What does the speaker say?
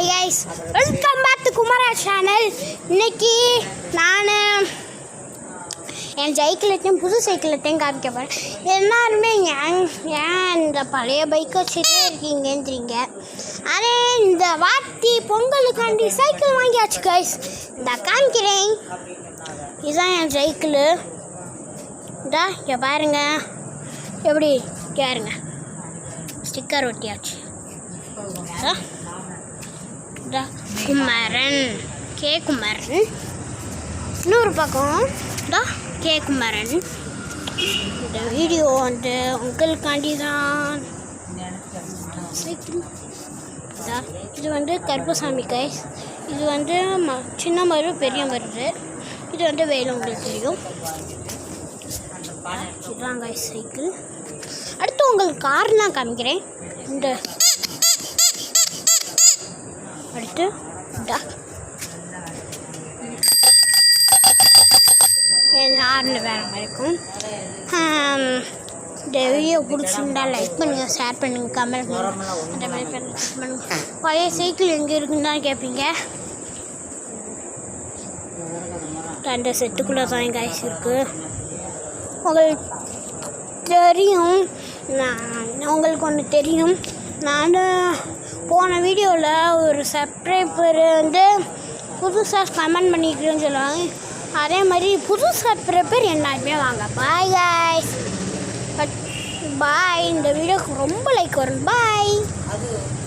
Hi guys welcome back to Kumara channel இன்னைக்கு நான் என் சைக்கிளத்தையும் புது சைக்கிளத்தையும் காமிக்க போகிறேன் எல்லாருமே ஏன் ஏன் இந்த பழைய பைக்கை வச்சுட்டே இருக்கீங்கன்றீங்க? அதே இந்த வாட்டி பொங்கலுக்காண்டி சைக்கிள் வாங்கியாச்சு கைஸ் இந்த காமிக்கிறேன். இதுதான் என் சைக்கிள். இதா இங்கே பாருங்க. எப்படி? கேருங்க ஸ்டிக்கர் ஒட்டியாச்சு. இதா. குமரன் கே குமரன் இன்னொரு பக்கம் இதா கே குமரன் இந்த வீடியோ வந்து உங்களுக்காண்டி தான் சைக்கிள் இதா இது வந்து கருப்பசாமி கைஸ் இது வந்து ம சின்ன மரு பெரிய மருது இது வந்து வேலை உங்களுக்கு தெரியும். இதுதான் கைஸ் சைக்கிள் அடுத்து உங்களுக்கு கார்லாம் காமிக்கிறேன். இந்த அடுத்து டா வேறு மாதிரி இருக்கும். இந்த வீடியோ பிடிச்சிருந்தா லைக் பண்ணுங்கள் ஷேர் பண்ணுங்கள் கமெண்ட் பண்ணுங்கள் அந்த மாதிரி பண்ணுங்க. பழைய சைக்கிள் எங்கே இருக்குன்னு தான் கேட்பீங்க ரெண்டு செட்டுக்குள்ளே தான் எங்கள் காய்ச்சி இருக்குது உங்களுக்கு தெரியும் நான் உங்களுக்கு ஒன்று தெரியும். நான் போன வீடியோவில் ஒரு சப்ஸ்கிரைபர் வந்து புதுசாக கமெண்ட் பண்ணிக்கிறேன்னு சொல்லுவாங்க. அதே மாதிரி புது சப்ஸ்கிரைபர் எல்லாருமே வாங்க. பாய் காய்ஸ் பட் பாய் இந்த வீடியோக்கு ரொம்ப லைக் வரும். பாய்